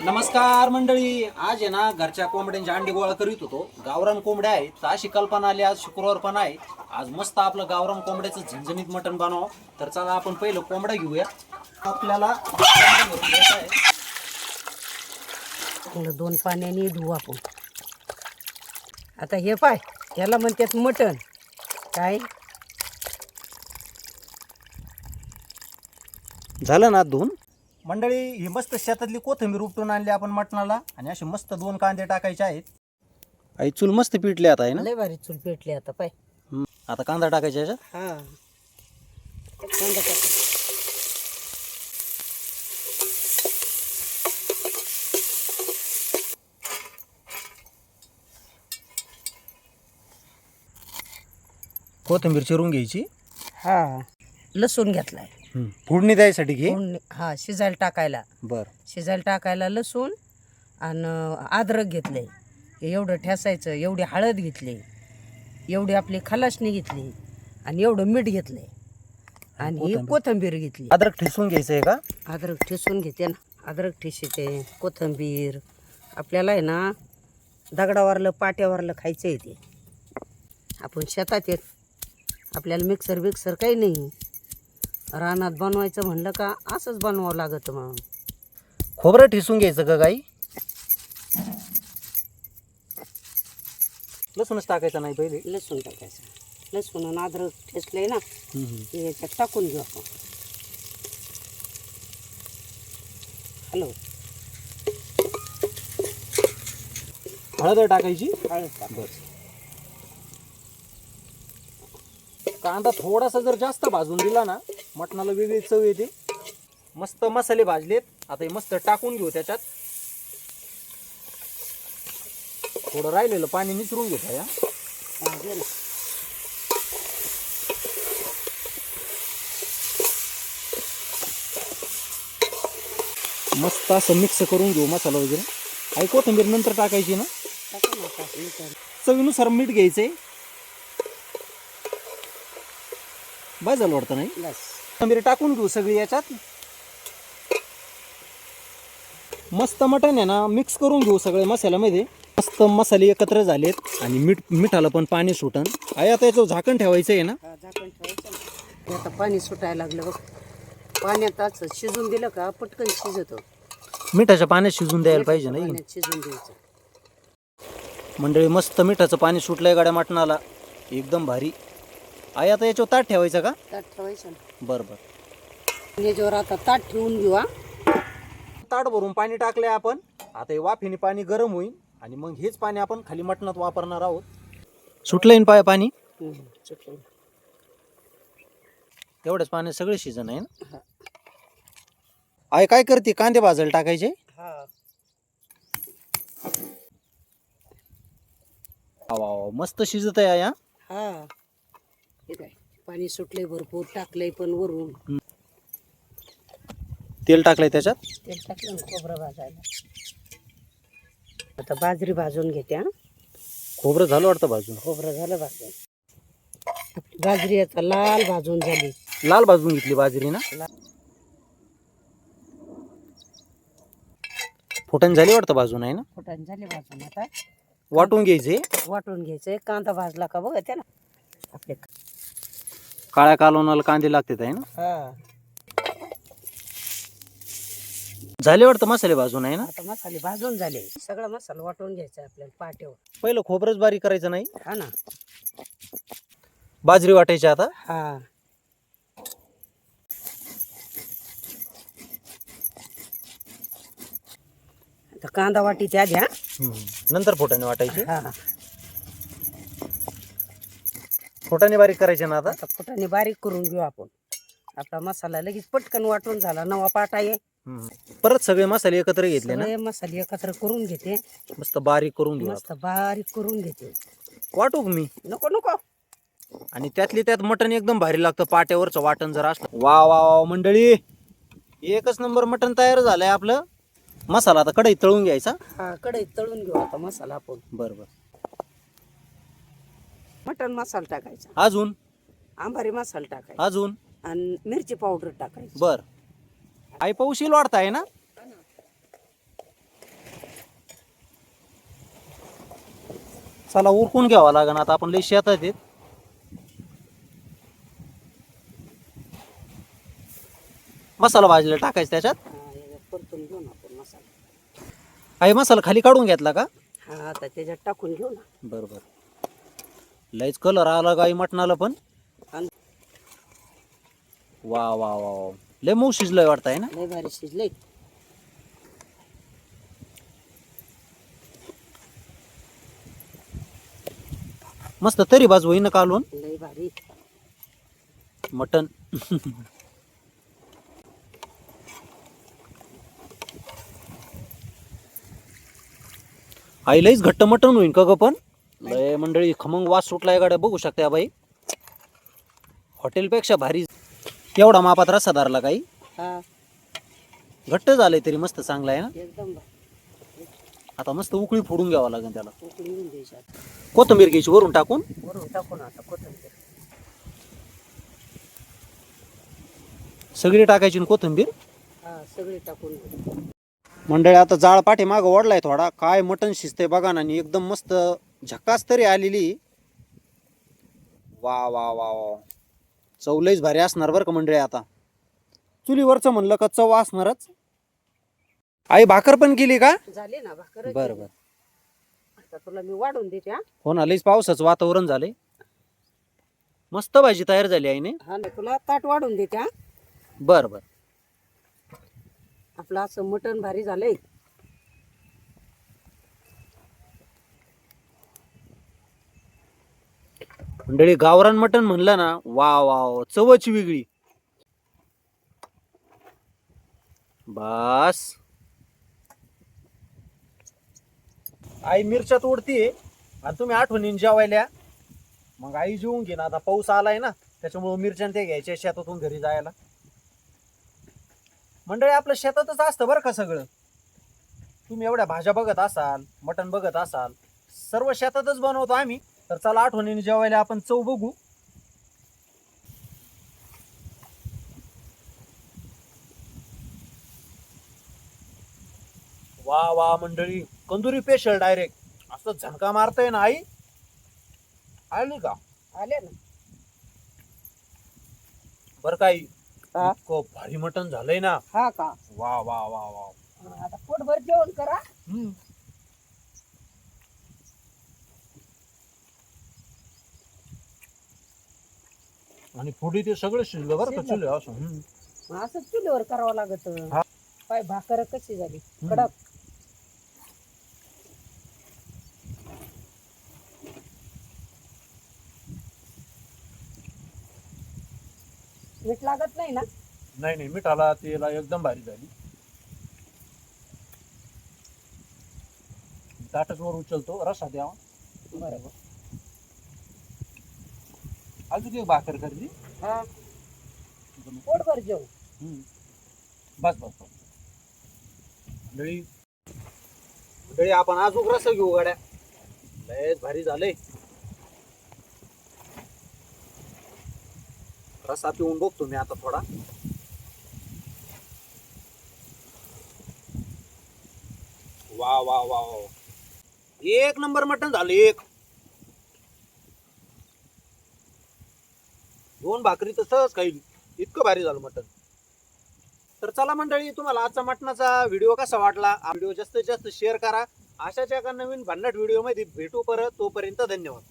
नमस्कार मंडळी. आज आहे ना घरच्या कोंबड्यांचे अंडे गोळा करीत होतो. गावरान कोंबड्या आहेत. तर अशी कल्पना आली आज शुक्रवार पण आहे. आज मस्त आपलं गावरान कोंबड्याचं झणझणीत मटण बनवावं. तर चला आपण पहिलं कोंबड्या घेऊया. आपल्याला दोन पाण्याने धुवू आपण. आता हे पाय याला म्हणतात मटण. काय? झालं ना धुवून मंडळी ही मस्त शेतातली कोथिंबीर उपटून आणली आपण मटणाला आणि असे मस्त दोन कांदे टाकायचे आहेत. आई चूल मस्त पिटली आता आहे ना? लय भारी चूल पेटली आता पाय. हम्म. आता कांदा टाकायचा याच्यात? हा. कांदा टाक. कोथिंबीर चिरून घ्यायची. हा. लसूण घेतलाय. फोडणी द्यायसाठी घे. फोडणी- हा शिजायला टाकायला. बर. शिजायला टाकायला लसूण आणि अद्रक घेतले. एवढं ठेसायचं एवढी हळद घेतली. एवढी आपली खलासणी घेतली. आणि एवढं मीठ घेतले. आणि ही कोथिंबीर. कोथंबीर घेतली. अद्रक ठेचून घ्यायचं आहे का? अद्रक ठेसून घेते ना. अद्रक ठेसायचे कोथंबीर. आपल्याला आहे ना दगडावरलं पाट्यावरलं खायचं आहे ते. आपण शेतात येत. आपल्याला मिक्सर बिक्सर काही नाही. रानात बनवायचं म्हणलं का असंच बनवावं लागतं मग. खोबरं ठेसून घ्यायचं का गाई. लसूणच टाकायचं नाही पहिले. लसूण टाकायचं. लसूण आणि अद्रक ठेसलंय ना ते याच्यात टाकून घेऊ आपण. हॅलो. हळद टाकायची? हळद टाक कांदा थोडासा जर जास्त भाजून दिला ना मटणाला वेगळी चव येते. मस्त मसाले भाजलेत. आता हे मस्त टाकून घेऊ त्याच्यात. थोडं राहिलेलं पाणी निचरून घेता या. मस्त असं मिक्स करून घेऊ मसाला वगैरे. आई कोथिंबीर नंतर टाकायची ना. चवीनुसार मीठ घ्यायचंय. बस झालं वाटतं नाही? कोथिंबीर टाकून घेऊ सगळी याच्यात. मस्त मटण आहे ना मिक्स करून घेऊ सगळे मसाल्यामध्ये. मस्त मसाले एकत्र झालेत आणि मीठ मिठाला पण पाणी सुटन. आहे आता याचं झाकण ठेवायचं आहे ना? झाकण ठेवायचं ना. हे आता पाणी सुटायला लागलं बघ. पाण्यात असं शिजून दिलं का पटकन शिजतो. मिठाच्या पाण्यात शिजून द्यायला पाहिजे पाण्यात शिजून द्यायचं. मंडळी मस्त मिठाचं पाणी सुटलंय गाड्या मटणाला. एकदम भारी. आहे आता याच्यावर ताट ठेवायचं का? ताट ठेवायचं बरं बरं. याच्यावर आता ताट ठेवून घेऊ हा. ताट भरून पाणी टाकलंय आपण. आता हे वाफेने पाणी गरम होईल आणि मग हेच पाणी आपण खाली मटणात वापरणार आहोत. सुटलंय ना पाय पाणी? सुटलं. तेवढ्याच पाण्यात सगळे सीझन आहे ना? हा. आय काय करते? कांदे भाजायला टाकायचे? हा. वा वा, मस्त शिजत आहे या हा. ठीक आहे पाणी सुटलंय भरपूर टाकलंय पण वरून. तेल टाकलंय त्याच्यात? तेल टाकलं खोबरं भाजायला. आता बाजरी भाजून घेते हा. खोबरं झालं वाटतं भाजून? खोबरं झालं भाजून. आपली बाजरी आता लाल भाजून झाली. लाल भाजून घेतली बाजरी ना. फुटण झाली वाटतं भाजून आहे ना? फुटाण झाले भाजून आता. वाटून घ्यायचे वाटून घ्यायचं कांदा भाजला का बघा त्या ना आपले काळ्या कालवणाला कांदे लागतात आहे ना? हा. झाले वाटतं मसाले भाजून आहे ना? आता मसाले भाजून झाले. सगळा मसाला वाटून घ्यायचा आपल्याला पाट्यावर. पहिलं खोबरंच बारीक करायचं नाही? हा ना. बाजरी वाटायची आता? हा. आता कांदा वाटीच्या आधी हा. नंतर फुटाने वाटायचे? हा. फुटाने बारीक करायचे ना आता? आता फुटाने बारीक करून घेऊ आपण. आपला मसाला लगेच पटकन वाटून झाला नवा पाटा आहे. हम्म. परत सगळे मसाले एकत्र घेतले ना? सगळे मसाले एकत्र करून घेते. मस्त बारीक करून घेऊ मस्त बारीक करून घेते. वाटू का मी? नको नको. आणि त्यातली त्यात मटण एकदम भारी लागतं पाट्यावरचं वाटण जर असलं. वा वा वा मंडळी एकच नंबर मटण तयार झालंय आपलं. मसाला आता कढईत तळून घ्यायचा. हा कढईत तळून घेऊ आता मसाला आपण. बरं बरं. मटण मसाला टाकायचा. अजून? आंबारी मसाला टाकायचा. अजून? आणि मिरची पावडर टाकायची. बर. आई पौशील आहे ना? चला उरकून घ्यावा लागेल आता. आपण लई शेतात येत मसाला भाजीला टाकायचा त्याच्यात? परतून घेऊ ना आपण मसाला. आई मसाला खाली काढून घेतला का? हा आता त्याच्यात टाकून घेऊ ना. बरोबर लईच कलर आला गाई मटणाला पण. वा वा वा वा. लय मऊ शिजलंय वाटतं आहे ना? लय भारी शिजले मस्त तरी बाजू होईन कालून लय भारी. मटन आई लईच घट्ट मटन होईन का ग पण? लय मंडळी. खमंग वास सुटलाय गाड्या. बघू शकता बाई. हॉटेलपेक्षा भारी. एवढा मापात रस्सा धरला काही. हा. घट्ट झालंय तरी मस्त चांगला आहे ना. एकदम आता मस्त उकळी फोडून घ्यावं लागेल त्याला. द्यायची आता. कोथिंबीर घ्यायची वरून टाकून. वरून टाकू ना आता कोथिंबीर. सगळी टाकायची ना कोथिंबीर. हा सगळी टाकून मंडळी आता जाळ पाठी माग ओढलाय थोडा. काय मटण शिजते बघा ना आणि एकदम मस्त झकास तरी आलेली. वा वा वा वा. चव लईच भारी असणार बरं का मंडळी आता. चुलीवरचं म्हणलं का चव असणारच. आई भाकर पण केली का? झाली ना भाकर बरं बरं. आता तुला मी वाढून देते हा. हो ना लईच पावसाचं वातावरण झालंय. मस्त भाजी तयार झाली आईने. हा ना तुला ताट वाढून देते हा. बरं बरं. आपलं असं मटण भारी झालंय. मंडळी गावरान मटण म्हणलं ना वा वा चवच वेगळी. बस. आई मिरच्या तोडतीये आणि तुम्ही आठवणीन जेवायल्या. मग आई जेवून घे ना आता पाऊस आलाय ना त्याच्यामुळे मिरच्या ते घ्यायच्या शेतातून घरी जायला. मंडळी आपलं शेतातच असतं बरं का सगळं. तुम्ही एवढ्या भाज्या बघत असाल मटण बघत असाल सर्व शेतातच बनवतो आम्ही. तर चला आठवणीने जेवायला आपण चव बघू. वा वा मंडळी. कंदुरी पेशल डायरेक्ट असं झणका मारतय ना आई? आली का? आले ना. बर काही हा. इतकं भारी मटण झालंय ना हा का वा वा वा वा आता पोटभर जेवण करा हम्म. आणि पुढे ते सगळं शिजलं बरं का शिजलं. चुले असं हम्म. मग असं चुलीवर करावं लागत हा. पाय भाकर कशी झाली. कडक मीठ लागत नाही ना? नाही नाही मिठाला तेला एकदम भारी झाली. ताटच वर उचलतो रसा द्यावा. बरोबर. अजून एक भाकर करली हा. पोटभर जेवण हम्म. बस बस बस. मंडळी मंडळी आपण अजून रस घेऊ गाड्या. लयच भारी झालंय. रसा पिऊन बघतो मी आता थोडा. वा वा वा वा. एक नंबर मटण झालं एक. दोन भाकरी तर सहज खाईल. इतकं भारी झालं मटण. तर चला मंडळी तुम्हाला आजचा मटणाचा व्हिडिओ कसा वाटला? व्हिडिओ जास्तीत जास्त शेअर करा. अशाच एका नवीन भन्नाट व्हिडिओमध्ये भेटू परत. तोपर्यंत धन्यवाद.